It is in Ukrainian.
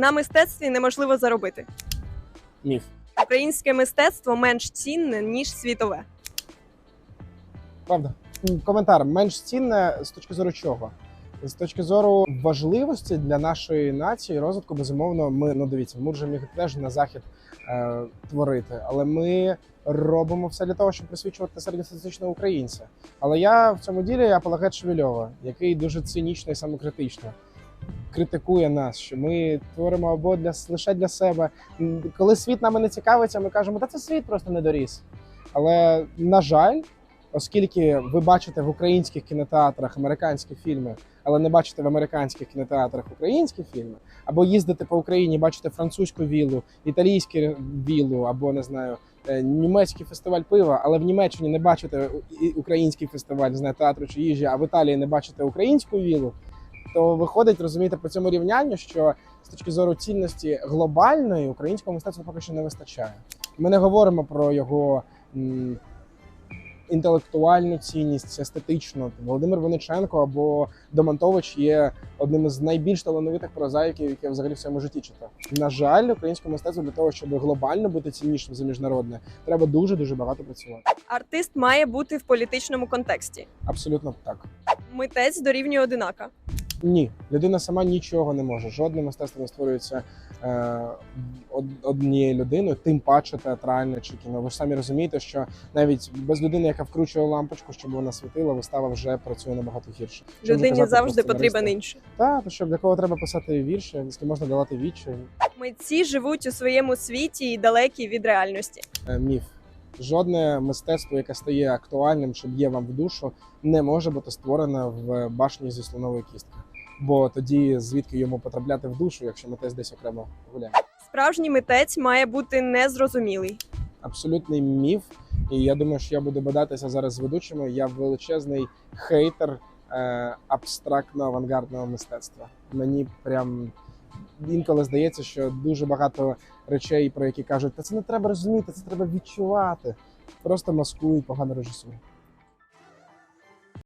На мистецтві неможливо заробити. Міф. Українське мистецтво менш цінне ніж світове. Правда. Коментар менш цінне з точки зору чого? З точки зору важливості для нашої нації розвитку, безумовно, ми ну дивіться, ми вже міг теж на захід е, творити, але ми робимо все для того, щоб присвічувати середньостатистичного українця. Але я в цьому ділі апологет Шевельова, який дуже цинічно і самокритично критикує нас, що ми творимо або для лише для себе. Коли світ нами не цікавиться, ми кажемо, та це світ просто не доріс. Але на жаль, оскільки ви бачите в українських кінотеатрах американські фільми, але не бачите в американських кінотеатрах українські фільми, або їздите по Україні, бачите французьку віллу, італійську віллу, або не знаю. е, Німецький фестиваль пива, але в Німеччині не бачите український фестиваль, не знаю, театру чи їжі, а в Італії не бачите українську віллу, то виходить, розумієте, по цьому рівнянню, що з точки зору цінності глобальної українського мистецтва поки що не вистачає. Ми не говоримо про його м, інтелектуальну цінність, естетичну. Володимир Винниченко або Домонтович є одним із найбільш талановитих прозаїків, які я взагалі в своєму житті читав. На жаль, українському мистецтву для того, щоб глобально бути ціннішим за міжнародне, треба дуже дуже багато працювати. Артист має бути в політичному контексті. Абсолютно так. Митець дорівнює одинака. Ні, людина сама нічого не може. Жодне мистецтво не створюється е, од- однією людиною, тим паче театральне чи кіно. Ви ж самі розумієте, що навіть без людини, яка вкручує лампочку, щоб вона світила, вистава вже працює набагато гірше. Що Людині казати завжди потрібен інший. Так, то що для кого треба писати вірші, якщо можна давати відчай. Митці живуть у своєму світі і далекі від реальності. Е, міф. Жодне мистецтво, яке стає актуальним, чи б'є вам в душу, не може бути створене в башні зі слонової кістки. Бо тоді звідки йому потрапляти в душу, якщо митець десь окремо гуляє. Справжній митець має бути незрозумілий. Абсолютний міф. І я думаю, що я буду бадатися зараз з ведучими. Я величезний хейтер е, абстрактно-авангардного мистецтва. Мені прям інколи здається, що дуже багато речей, про які кажуть, та це не треба розуміти, це треба відчувати. Просто маскують погану режисуру.